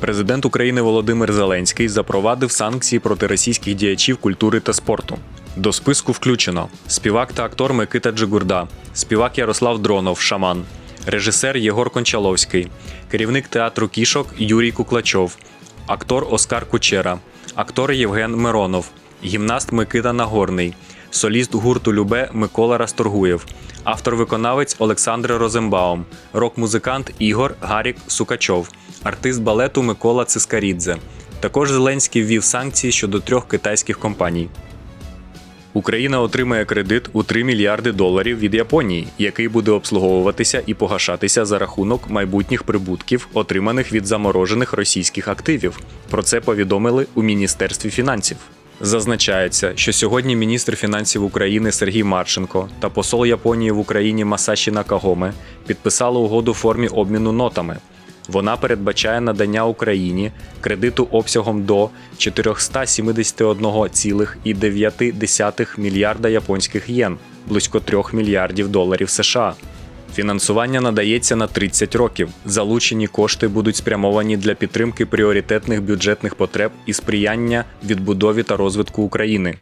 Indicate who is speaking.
Speaker 1: Президент України Володимир Зеленський запровадив санкції проти російських діячів культури та спорту. До списку включено співак та актор Микита Джигурда, співак Ярослав Дронов, шаман, режисер Єгор Кончаловський, керівник театру кішок Юрій Куклачов, актор Оскар Кучера, актор Євген Миронов, гімнаст Микита Нагорний, соліст гурту Любе Микола Расторгуєв, автор-виконавець Олександр Розенбаум, рок-музикант Ігор Гарік Сукачов, артист балету Микола Цискарідзе. Також Зеленський ввів санкції щодо трьох китайських компаній. Україна отримає кредит у 3 мільярди доларів від Японії, який буде обслуговуватися і погашатися за рахунок майбутніх прибутків, отриманих від заморожених російських активів. Про це повідомили у Міністерстві фінансів. Зазначається, що сьогодні міністр фінансів України Сергій Марченко та посол Японії в Україні Масаші Накагоме підписали угоду в формі обміну нотами. Вона передбачає надання Україні кредиту обсягом до 471,9 мільярда японських єн, близько 3 мільярдів доларів США. Фінансування надається на 30 років. Залучені кошти будуть спрямовані для підтримки пріоритетних бюджетних потреб і сприяння відбудові та розвитку України.